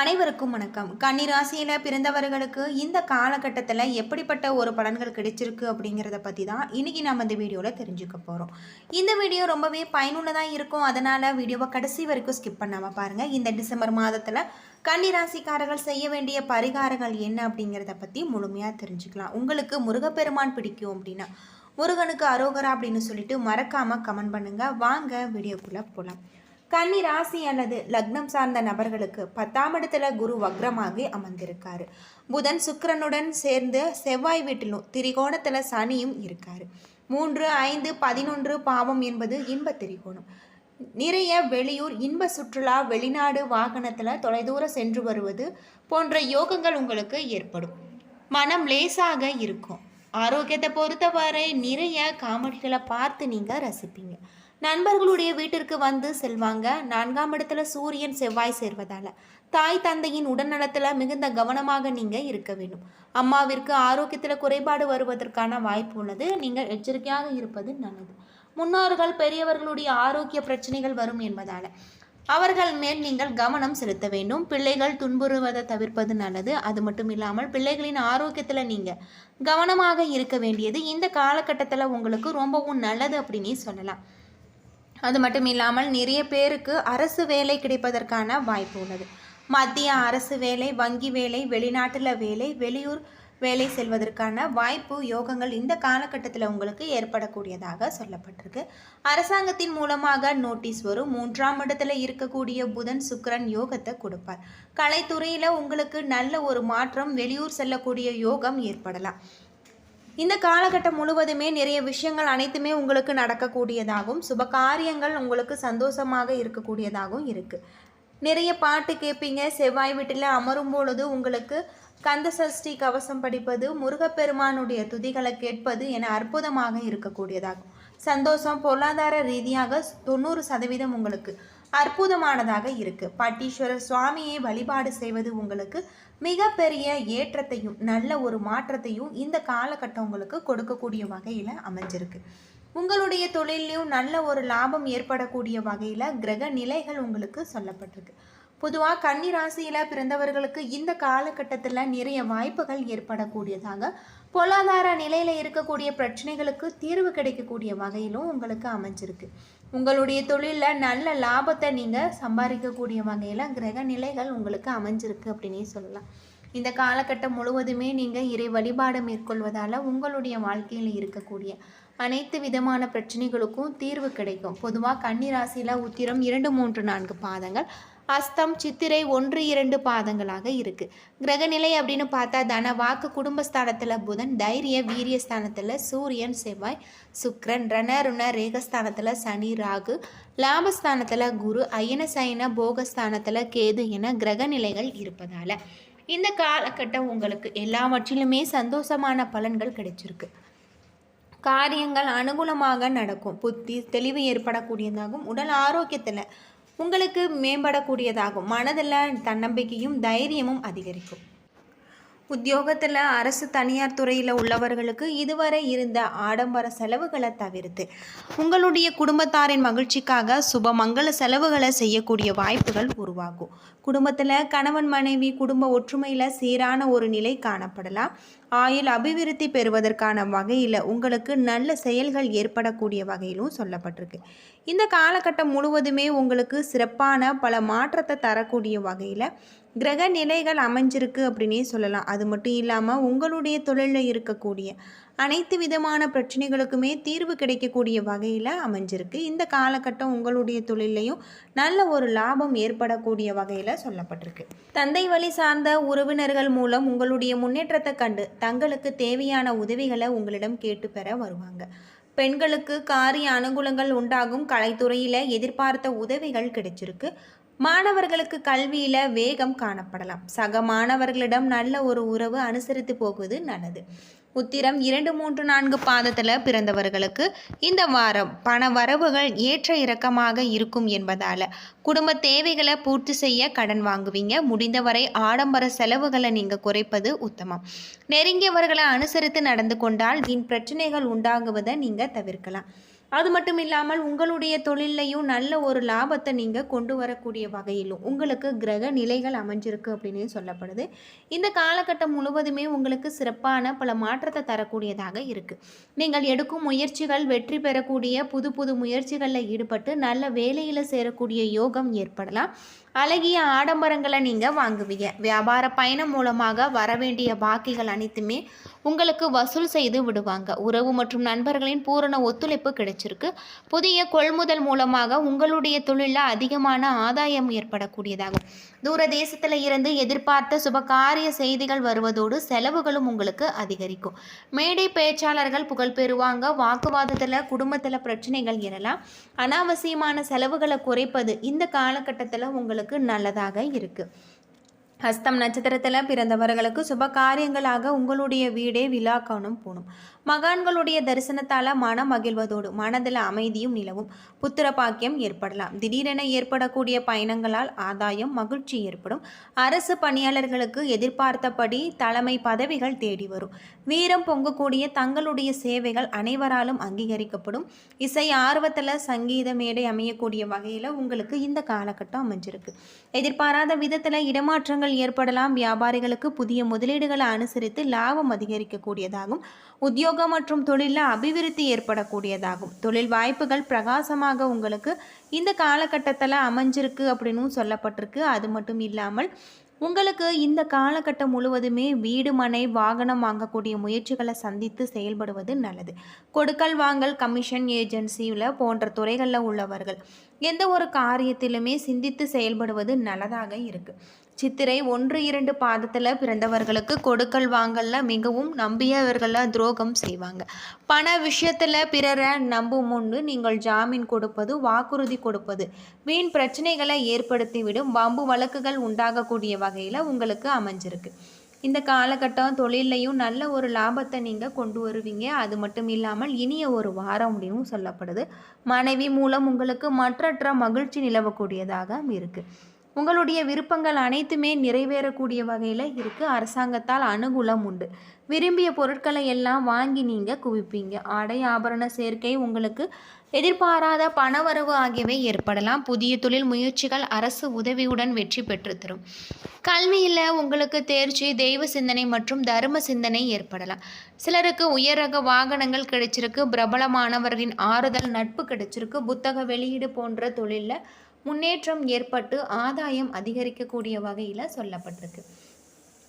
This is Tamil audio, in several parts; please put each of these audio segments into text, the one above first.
அனைவருக்கும் வணக்கம். கன்னிராசியில் பிறந்தவர்களுக்கு இந்த காலகட்டத்தில் எப்படிப்பட்ட ஒரு பலன்கள் கிடைச்சிருக்கு அப்படிங்கிறத பற்றி தான் இன்றைக்கி நம்ம இந்த வீடியோவில் தெரிஞ்சுக்க போகிறோம் இந்த வீடியோ ரொம்பவே பயனுள்ளதாக இருக்கும். அதனால் வீடியோவை கடைசி வரைக்கும் ஸ்கிப் பண்ணாமல் பாருங்கள் இந்த டிசம்பர் மாதத்தில் கன்னிராசிக்காரர்கள் செய்ய வேண்டிய பரிகாரங்கள் என்ன அப்படிங்கிறத பற்றி முழுமையாக தெரிஞ்சுக்கலாம். உங்களுக்கு முருகப்பெருமான் பிடிக்கும் அப்படின்னா முருகனுக்கு அரோகரா அப்படின்னு சொல்லிட்டு மறக்காமல் கமெண்ட் பண்ணுங்கள் வாங்க வீடியோக்குள்ளே போகலாம் கன்னி ராசி அல்லது லக்னம் சார்ந்த நபர்களுக்கு பத்தாம் இடத்துல குரு வக்ரமாகி அமர்ந்திருக்காரு. புதன் சுக்கரனுடன் சேர்ந்து செவ்வாய் வீட்டிலும் திரிகோணத்தில் சனியும் இருக்காரு. மூன்று ஐந்து பதினொன்று பாவம் என்பது இன்ப திரிகோணம். நிறைய வெளியூர் இன்ப சுற்றுலா வெளிநாடு வாகனத்தில் தொலைதூர சென்று வருவது போன்ற யோகங்கள் உங்களுக்கு ஏற்படும். மனம் லேசாக இருக்கும். ஆரோக்கியத்தை பொறுத்தவரை நிறைய காமெடிகளை பார்த்து நீங்கள் ரசிப்பீங்க. நண்பர்களுடைய வீட்டிற்கு வந்து செல்வாங்க. நான்காம் இடத்துல சூரியன் செவ்வாய் சேர்வதால். தாய் தந்தையின் உடல்நலத்தில் மிகுந்த கவனமாக நீங்கள் இருக்க வேண்டும். அம்மாவிற்கு ஆரோக்கியத்தில் குறைபாடு வருவதற்கான வாய்ப்பு உள்ளது. நீங்கள் எச்சரிக்கையாக இருப்பது நல்லது. முன்னோர்கள் பெரியவர்களுடைய ஆரோக்கிய பிரச்சனைகள் வரும் என்பதால். அவர்கள் மேல் நீங்கள் கவனம் செலுத்த வேண்டும். பிள்ளைகள் துன்புறுவதை தவிர்ப்பது நல்லது. அது மட்டும் இல்லாமல் பிள்ளைகளின் ஆரோக்கியத்தில் நீங்கள் கவனமாக இருக்க வேண்டியது இந்த காலகட்டத்தில் உங்களுக்கு ரொம்பவும் நல்லது அப்படின்னே சொல்லலாம். அது மட்டும் இல்லாமல் நிறைய பேருக்கு அரசு வேலை கிடைப்பதற்கான வாய்ப்பு உள்ளது. மத்திய அரசு வேலை வங்கி வேலை வெளிநாட்டில் வேலை வெளியூர் வேலை செல்வதற்கான வாய்ப்பு யோகங்கள் இந்த காலகட்டத்தில் உங்களுக்கு ஏற்படக்கூடியதாக சொல்லப்பட்டிருக்கு. அரசாங்கத்தின் மூலமாக நோட்டீஸ் வரும். மூன்றாம் இடத்துல இருக்கக்கூடிய புதன் சுக்கரன் யோகத்தை கொடுப்பார். கலைத்துறையில் உங்களுக்கு நல்ல ஒரு மாற்றம் வெளியூர் செல்லக்கூடிய யோகம் ஏற்படலாம். இந்த காலகட்டம் முழுவதுமே நிறைய விஷயங்கள் அனைத்துமே உங்களுக்கு நடக்கக்கூடியதாகவும் சுப காரியங்கள் உங்களுக்கு சந்தோஷமாக இருக்கக்கூடியதாகவும் இருக்குது நிறைய பாட்டு கேட்பீங்க செவ்வாய் வீட்டில் அமரும் பொழுது உங்களுக்கு கந்த சஷ்டி கவசம் படிப்பது முருகப்பெருமானுடைய துதிகளை கேட்பது என அற்புதமாக இருக்கக்கூடியதாகும். சந்தோஷம் பொருளாதார ரீதியாக தொண்ணூறு சதவீதம் உங்களுக்கு அற்புதமானதாக இருக்கு. பட்டீஸ்வரர் சுவாமியை வழிபாடு செய்வது உங்களுக்கு மிகப்பெரிய ஏற்றத்தையும் நல்ல ஒரு மாற்றத்தையும் இந்த காலகட்டம் உங்களுக்கு கொடுக்கக்கூடிய வகையில் அமைஞ்சிருக்கு. உங்களுடைய தொழிலையும் நல்ல ஒரு லாபம் ஏற்படக்கூடிய வகையில் கிரக நிலைகள் உங்களுக்கு சொல்லப்பட்டிருக்கு. பொதுவாக கன்னி ராசியில் பிறந்தவர்களுக்கு இந்த காலகட்டத்தில் நிறைய வாய்ப்புகள் ஏற்படக்கூடியதாக பொருளாதார நிலையில் இருக்கக்கூடிய பிரச்சனைகளுக்கு தீர்வு கிடைக்கக்கூடிய வகையிலும் உங்களுக்கு அமைஞ்சிருக்கு. உங்களுடைய தொழிலில் நல்ல லாபத்தை நீங்கள் சம்பாதிக்கக்கூடிய வகையில் கிரக நிலைகள் உங்களுக்கு அமைஞ்சிருக்கு அப்படின்னே சொல்லலாம். இந்த காலகட்டம் முழுவதுமே நீங்கள் இறை வழிபாடு மேற்கொள்வதால் உங்களுடைய வாழ்க்கையில் இருக்கக்கூடிய அனைத்து விதமான பிரச்சனைகளுக்கும் தீர்வு கிடைக்கும். பொதுவாக கன்னி ராசியில் உத்திரம் இரண்டு மூன்று நான்கு பாதங்கள். அஸ்தம் சித்திரை ஒன்று இரண்டு பாதங்களாக இருக்கு. கிரகநிலை அப்படின்னு பார்த்தா தன வாக்கு குடும்பஸ்தானத்தில் புதன் தைரிய வீரிய ஸ்தானத்தில் சூரியன் செவ்வாய் சுக்ரன் ரணருண ரேகஸ்தானத்தில் சனி ராகு லாபஸ்தானத்தில் குரு அயன சயன போகஸ்தானத்தில் கேது என கிரகநிலைகள் இருப்பதால் இந்த காலகட்டம் உங்களுக்கு எல்லாவற்றிலுமே சந்தோஷமான பலன்கள் கிடைச்சிருக்கு. காரியங்கள் அனுகூலமாக நடக்கும். புத்தி தெளிவு ஏற்படக்கூடியதாகவும் உடல் ஆரோக்கியத்தில் உங்களுக்கு மேம்படக்கூடியதாகும். மனதில் தன்னம்பிக்கையும் தைரியமும் அதிகரிக்கும். உத்தியோகத்தில் அரசு தனியார் துறையில் உள்ளவர்களுக்கு இதுவரை இருந்த ஆடம்பர செலவுகளை தவிர்த்து உங்களுடைய குடும்பத்தாரின் மகிழ்ச்சிக்காக சுப மங்கள செலவுகளை செய்யக்கூடிய வாய்ப்புகள் உருவாகும். குடும்பத்தில் கணவன் மனைவி குடும்ப ஒற்றுமையில் சீரான ஒரு நிலை காணப்படலாம். ஆயுள் அபிவிருத்தி பெறுவதற்கான வகையில் உங்களுக்கு நல்ல செயல்கள் ஏற்படக்கூடிய வகையிலும் சொல்லப்பட்டிருக்கு. இந்த காலகட்டம் முழுவதுமே உங்களுக்கு சிறப்பான பல மாற்றத்தை தரக்கூடிய வகையில் கிரக நிலைகள் அமைஞ்சிருக்கு அப்படின்னே சொல்லலாம். அது மட்டும் இல்லாமல் உங்களுடைய தொழிலில் இருக்கக்கூடிய அனைத்து விதமான பிரச்சனைகளுக்குமே தீர்வு கிடைக்கக்கூடிய வகையில் அமைஞ்சிருக்கு. இந்த காலகட்டம் உங்களுடைய தொழிலையும் நல்ல ஒரு லாபம் ஏற்படக்கூடிய வகையில் சொல்லப்பட்டிருக்கு. தந்தை வழி சார்ந்த உறவினர்கள் மூலம் உங்களுடைய முன்னேற்றத்தை கண்டு தங்களுக்கு தேவையான உதவிகளை உங்களிடம் கேட்டு பெற வருவாங்க. பெண்களுக்கு காரிய அனுகூலங்கள் உண்டாகும் கலைத்துறையில் எதிர்பார்த்த உதவிகள் கிடைச்சிருக்கு. மாணவர்களுக்கு கல்வியில் வேகம் காணப்படலாம். சக மாணவர்களிடம் நல்ல ஒரு உறவு அனுசரித்து போகுவது நல்லது. உத்திரம் இரண்டு மூன்று நான்கு பாதத்தில் பிறந்தவர்களுக்கு இந்த வாரம் பண வரவுகள் ஏற்ற இறக்கமாக இருக்கும் என்பதால் குடும்ப தேவைகளை பூர்த்தி செய்ய கடன் வாங்குவீங்க. முடிந்தவரை ஆடம்பர செலவுகளை நீங்கள் குறைப்பது உத்தமம். நெருங்கியவர்களை அனுசரித்து நடந்து கொண்டால் வீண் பிரச்சனைகள் உண்டாகுவதை நீங்கள் தவிர்க்கலாம். அது மட்டும் இல்லாமல் உங்களுடைய தொழிலையும் நல்ல ஒரு லாபத்தை நீங்கள் கொண்டு வரக்கூடிய வகையிலும் உங்களுக்கு கிரக நிலைகள் அமைஞ்சிருக்கு அப்படின்னு சொல்லப்படுது. இந்த காலகட்டம் முழுவதுமே உங்களுக்கு சிறப்பான பல மாற்றத்தை தரக்கூடியதாக இருக்குது நீங்கள் எடுக்கும் முயற்சிகள் வெற்றி பெறக்கூடிய புது புது முயற்சிகளில் ஈடுபட்டு நல்ல வேலையில் சேரக்கூடிய யோகம் ஏற்படலாம். அழகிய ஆடம்பரங்களை நீங்கள் வாங்குவீங்க. வியாபார பயணம் மூலமாக வரவேண்டிய பாக்கிகள் அனைத்துமே உங்களுக்கு வசூல் செய்து விடுவாங்க. உறவு மற்றும் நண்பர்களின் பூரண ஒத்துழைப்பு ஆரம்பிச்சிருக்கு புதிய கொள்முதல் மூலமாக உங்களுடைய தொழிலில் அதிகமான ஆதாயம் ஏற்படக்கூடியதாகும். தூர தேசத்தில் இருந்து எதிர்பார்த்த சுபகாரிய செய்திகள் வருவதோடு செலவுகளும் உங்களுக்கு அதிகரிக்கும். மேடை பேச்சாளர்கள் புகழ் பெறுவாங்க வாக்குவாதத்தில் குடும்பத்தில் பிரச்சனைகள் எழலாம் அனாவசியமான செலவுகளை குறைப்பது இந்த காலகட்டத்தில் உங்களுக்கு நல்லதாக இருக்குது ஹஸ்தம் நட்சத்திரத்தில் பிறந்தவர்களுக்கு சுப காரியங்களாக உங்களுடைய வீடே விழா காணும் போகணும் மகான்களுடைய தரிசனத்தால் மனம் மகிழ்வதோடு மனதில் அமைதியும் நிலவும். புத்திர பாக்கியம் ஏற்படலாம். திடீரென ஏற்படக்கூடிய பயணங்களால் ஆதாயம் மகிழ்ச்சி ஏற்படும். அரசு பணியாளர்களுக்கு எதிர்பார்த்தபடி தலைமை பதவிகள் தேடி வரும். வீரம் பொங்கக்கூடிய தங்களுடைய சேவைகள் அனைவராலும் அங்கீகரிக்கப்படும். இசை ஆர்வத்தில் சங்கீத மேடை அமையக்கூடிய வகையில் உங்களுக்கு இந்த காலகட்டம் அமைஞ்சிருக்கு. எதிர்பாராத விதத்தில் இடமாற்றங்கள் ஏற்படலாம் வியாபாரிகளுக்கு புதிய முதலீடுகளை அனுசரித்து லாபம் அதிகரிக்கக்கூடியதாகும். உத்தியோகம் மற்றும் தொழிலில் அபிவிருத்தி ஏற்படக்கூடியதாகும். தொழில் வாய்ப்புகள் பிரகாசமாக உங்களுக்கு இந்த காலகட்டத்தில் அமைஞ்சிருக்கு அப்படின்னும் சொல்லப்பட்டிருக்கு. அது மட்டும் இல்லாமல் உங்களுக்கு இந்த காலகட்டம் முழுவதுமே வீடு மனை வாகனம் வாங்கக்கூடிய முயற்சிகளை சந்தித்து செயல்படுவது நல்லது. கொடுக்கல் வாங்கல் கமிஷன் ஏஜென்சியில் போன்ற துறைகளில் உள்ளவர்கள் எந்த ஒரு காரியத்திலுமே சிந்தித்து செயல்படுவது நல்லதாக இருக்குது சித்திரை ஒன்று இரண்டு பாதத்தில் பிறந்தவர்களுக்கு கொடுக்கல் வாங்கல்ல மிகவும் நம்பியவர்களை துரோகம் செய்வாங்க. பண விஷயத்தில் பிறரை நம்பும் முன்பு நீங்கள் ஜாமீன் கொடுப்பது வாக்குறுதி கொடுப்பது. வீண் பிரச்சனைகளை ஏற்படுத்திவிடும். வம்பு வழக்குகள் உண்டாகக்கூடிய வகையில் உங்களுக்கு அமைஞ்சிருக்கு. இந்த காலகட்டம் தொழிலையும் நல்ல ஒரு லாபத்தை நீங்கள் கொண்டு வருவீங்க. அது மட்டும் இல்லாமல் இனிய ஒரு வாரம் அப்படின்னு சொல்லப்படுது. மனைவி மூலம் உங்களுக்கு மற்றற்ற மகிழ்ச்சி நிலவக்கூடியதாக இருக்குது உங்களுடைய விருப்பங்கள் அனைத்துமே நிறைவேறக்கூடிய வகையில் இருக்குது அரசாங்கத்தால் அனுகூலம் உண்டு. விரும்பிய பொருட்களை எல்லாம் வாங்கி நீங்கள் குவிப்பீங்க. ஆடை ஆபரண சேர்க்கை உங்களுக்கு எதிர்பாராத பணவரவு ஆகியவை ஏற்படலாம். புதிய தொழில் முயற்சிகள் அரசு உதவியுடன் வெற்றி பெற்று தரும். கல்வியில் உங்களுக்கு தேர்ச்சி தெய்வ சிந்தனை மற்றும் தர்ம சிந்தனை ஏற்படலாம். சிலருக்கு உயர் ரக வாகனங்கள் கிடைச்சிருக்கு. பிரபலமானவர்களின் ஆறுதல் நட்பு கிடைச்சிருக்கு. புத்தக வெளியீடு போன்ற தொழிலில் முன்னேற்றம் ஏற்பட்டு ஆதாயம் அதிகரிக்கக்கூடிய வகையில் சொல்லப்பட்டிருக்கு.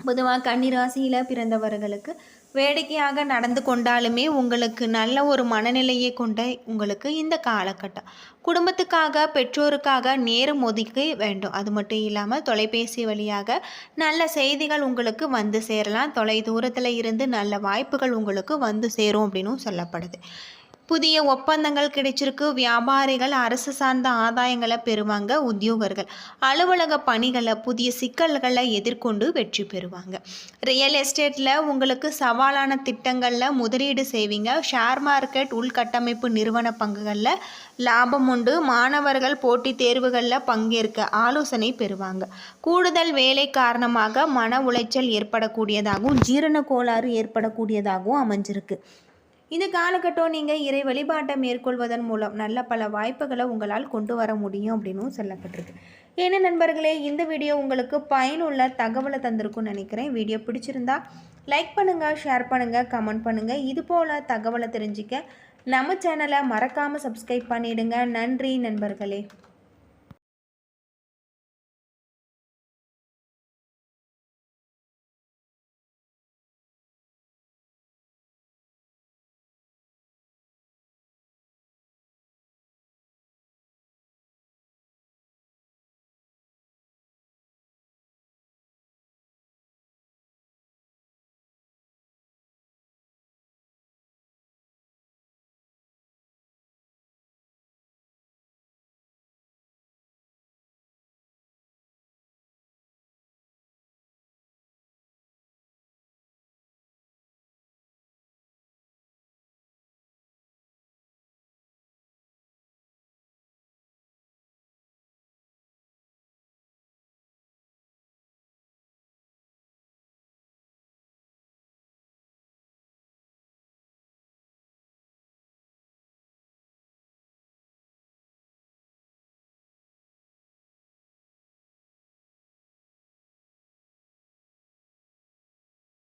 பொதுவாக கன்னிராசியில் பிறந்தவர்களுக்கு வேடிக்கையாக நடந்து கொண்டாலுமே உங்களுக்கு நல்ல ஒரு மனநிலையை கொண்ட உங்களுக்கு இந்த காலகட்டம். குடும்பத்துக்காக பெற்றோருக்காக நேரம் ஒதுக்க வேண்டும். அது மட்டும் இல்லாமல் தொலைபேசி வழியாக நல்ல செய்திகள் உங்களுக்கு வந்து சேரலாம். தொலை தூரத்தில் இருந்து நல்ல வாய்ப்புகள் உங்களுக்கு வந்து சேரும் அப்படின்னும் சொல்லப்படுது. புதிய ஒப்பந்தங்கள் கிடைச்சிருக்கு. வியாபாரிகள் அரசு சார்ந்த ஆதாயங்களை பெறுவாங்க உத்தியோகர்கள். அலுவலக பணிகளை புதிய சிக்கல்களை எதிர்கொண்டு வெற்றி பெறுவாங்க. ரியல் எஸ்டேட்டில் உங்களுக்கு சவாலான திட்டங்களில் முதலீடு செய்வீங்க. ஷேர் மார்க்கெட் உள்கட்டமைப்பு நிறுவன பங்குகளில் லாபம் உண்டு. மாணவர்கள் போட்டித் தேர்வுகளில் பங்கேற்க ஆலோசனை பெறுவாங்க. கூடுதல் வேலை காரணமாக மன உளைச்சல் ஏற்படக்கூடியதாகவும் ஜீரண கோளாறு ஏற்படக்கூடியதாகவும் அமைஞ்சிருக்கு. இந்த காலகட்டம் நீங்கள் இறை வழிபாட்டை மேற்கொள்வதன் மூலம் நல்ல பல வாய்ப்புகளை உங்களால் கொண்டு வர முடியும் அப்படின்னும் சொல்லப்பட்டிருக்கு. ஏன்னா நண்பர்களே இந்த வீடியோ உங்களுக்கு பயனுள்ள தகவலை தந்திருக்கும்னு நினைக்கிறேன். வீடியோ பிடிச்சிருந்தா லைக் பண்ணுங்கள் ஷேர் பண்ணுங்கள் கமெண்ட் பண்ணுங்கள் இது போல் தகவலை தெரிஞ்சிக்க நம்ம சேனலை மறக்காமல் சப்ஸ்கிரைப் பண்ணிவிடுங்க நன்றி நண்பர்களே.